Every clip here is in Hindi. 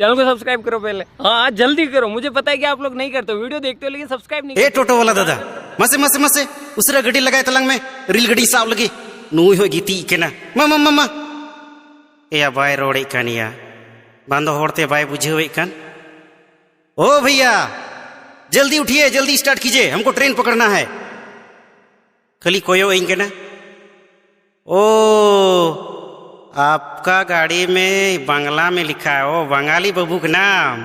चैनल को सब्सक्राइब करो पहले। हाँ जल्दी करो। मुझे पता है कि आप लोग नहीं करते वीडियो देखते हो लेकिन सब्सक्राइब नहीं ए टोटो वाला दादा मसे मसे मसे उसरा गड्डी लगाए तलंग में रील गड्डी साव लगी। नुई हो गीती केना मामा मामा ए बाय रोड़े कानिया बांधो होड़ते बाय बुझे हुए कान ओ भैया जल्दी उठिए जल्दी स्टार्ट कीजिए। हमको ट्रेन पकड़ना है। खाली कोयो इन केना ओ आपका गाड़ी में बांग्ला में लिखा है, ओ बंगाली बबू का नाम।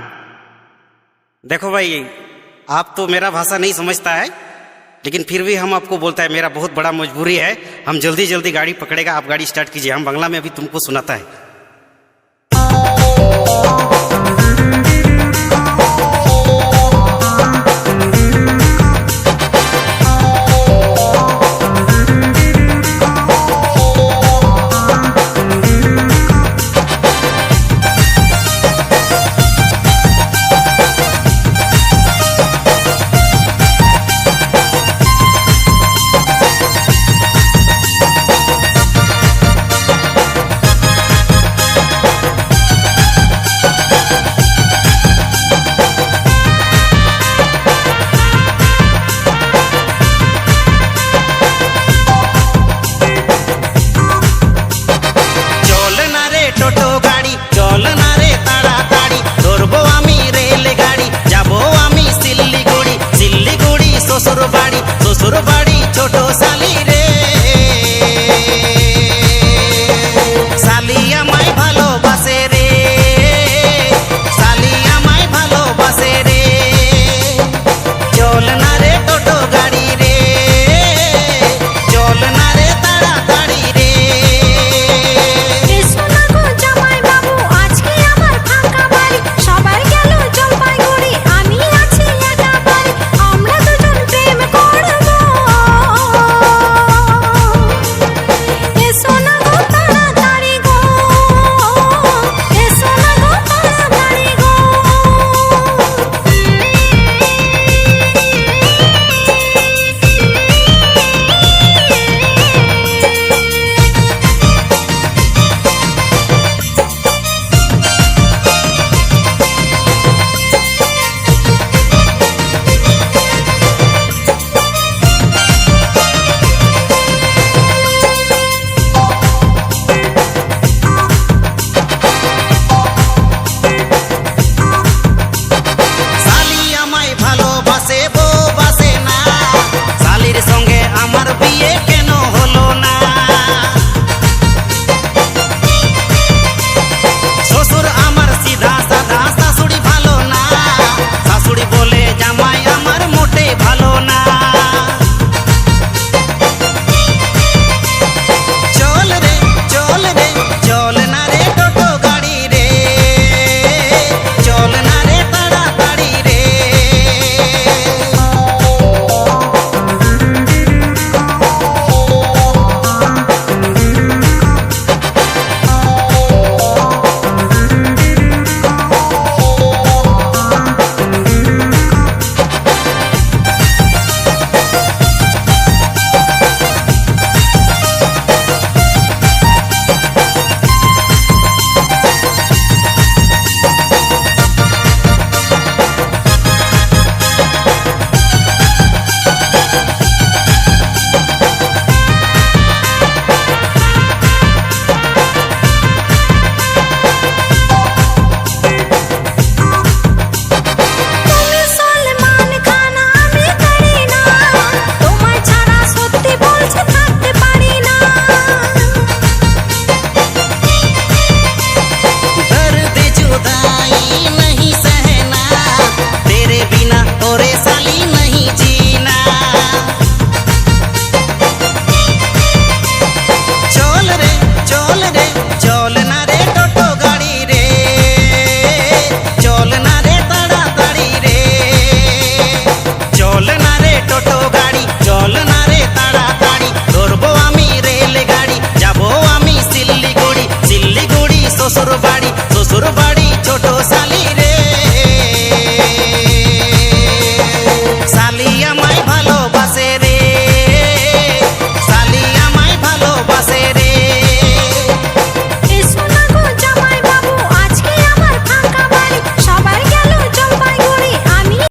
देखो भाई, आप तो मेरा भाषा नहीं समझता है, लेकिन फिर भी हम आपको बोलता है, मेरा बहुत बड़ा मजबूरी है, हम जल्दी जल्दी गाड़ी पकड़ेगा, आप गाड़ी स्टार्ट कीजिए, हम बंगला में अभी तुमको सुनाता है। শ্বশুর বাড়ি শ্বশুর বাড়ি